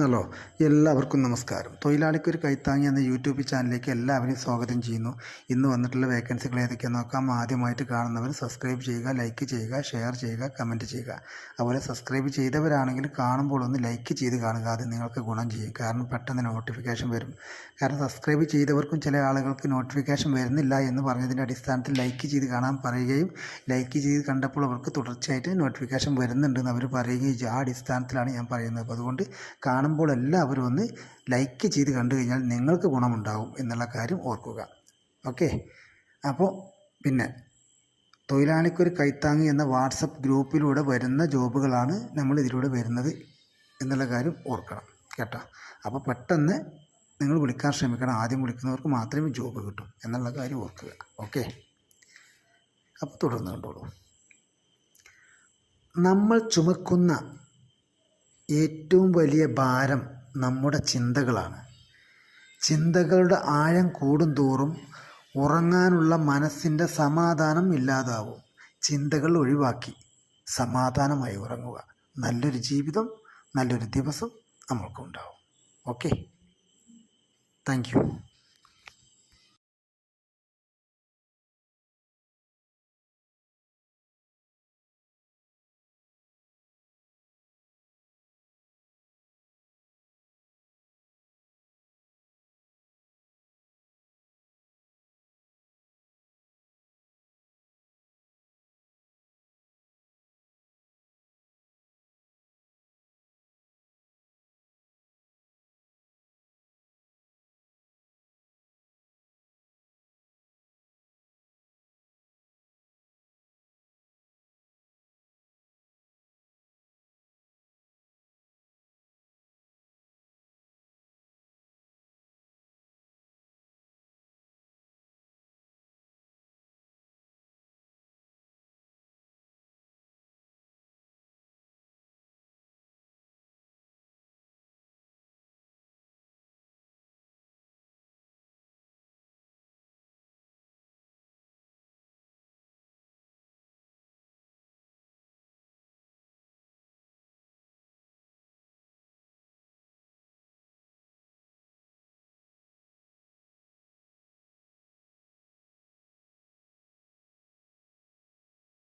Hello എല്ലാവർക്കും നമസ്കാരം. തൊഴിലാളിക്കൊരു കൈത്താങ്ങി എന്ന യൂട്യൂബ് ചാനലിലേക്ക് എല്ലാവരെയും സ്വാഗതം ചെയ്യുന്നു. ഇന്ന് വന്നിട്ടുള്ള വേക്കൻസികൾ ഏതൊക്കെയാണെന്ന് നോക്കാം. ആദ്യമായിട്ട് കാണുന്നവർ സബ്സ്ക്രൈബ് ചെയ്യുക ലൈക്ക് ചെയ്യുക ഷെയർ ചെയ്യുക കമന്റ് ചെയ്യുക. അതുപോലെ സബ്സ്ക്രൈബ് ചെയ്തവരാണെങ്കിൽ കാണുമ്പോൾ ഒന്ന് ലൈക്ക് ചെയ്ത് കാണുക. അത് നിങ്ങൾക്ക് ഗുണം ചെയ്യും. കാരണം പെട്ടെന്ന് നോട്ടിഫിക്കേഷൻ വരും. കാരണം സബ്സ്ക്രൈബ് ചെയ്തവർക്കും ചില ആളുകൾക്ക് നോട്ടിഫിക്കേഷൻ വരുന്നില്ല എന്ന് പറഞ്ഞതിന്റെ അടിസ്ഥാനത്തിൽ ലൈക്ക് ചെയ്ത് കാണാൻ പറയുകയും ലൈക്ക് ചെയ്ത് കണ്ടപ്പോൾ അവർക്ക് തുടർച്ചയായിട്ട് നോട്ടിഫിക്കേഷൻ വരുന്നുണ്ടെന്ന് അവർ പറയുകയും ആ അടിസ്ഥാനത്തിലാണ് ഞാൻ പറയുന്നത്. അപ്പോൾ അതുകൊണ്ട് കാണുമ്പോൾ എല്ലാവരും ഒന്ന് ലൈക്ക് ചെയ്ത് കണ്ടു കഴിഞ്ഞാൽ നിങ്ങൾക്ക് ഗുണമുണ്ടാവും എന്നുള്ള കാര്യം ഓർക്കുക. ഓക്കെ അപ്പോൾ പിന്നെ തൊഴിലാളിക്കൊരു കൈത്താങ്ങി എന്ന വാട്സപ്പ് ഗ്രൂപ്പിലൂടെ വരുന്ന ജോബുകളാണ് നമ്മൾ ഇതിലൂടെ വരുന്നത് എന്നുള്ള കാര്യം ഓർക്കണം. കേട്ടോ? അപ്പോൾ പെട്ടെന്ന് നിങ്ങൾ വിളിക്കാൻ ശ്രമിക്കണം. ആദ്യം വിളിക്കുന്നവർക്ക് മാത്രമേ ജോബ് കിട്ടും എന്നുള്ള കാര്യം ഓർക്കുക. ഓക്കെ അപ്പോൾ തുടർന്ന് കണ്ടോളൂ. നമ്മൾ ചുമക്കുന്ന ഏറ്റവും വലിയ ഭാരം നമ്മുടെ ചിന്തകളാണ്. ചിന്തകളുടെ ആഴം കൂടും തോറും ഉറങ്ങാനുള്ള മനസ്സിന്റെ സമാധാനം ഇല്ലാതാവും. ചിന്തകൾ ഒഴിവാക്കി സമാധാനമായി ഉറങ്ങുക. നല്ലൊരു ജീവിതം നല്ലൊരു ദിവസം നമ്മൾക്കുണ്ടാവും. ഓക്കെ. താങ്ക്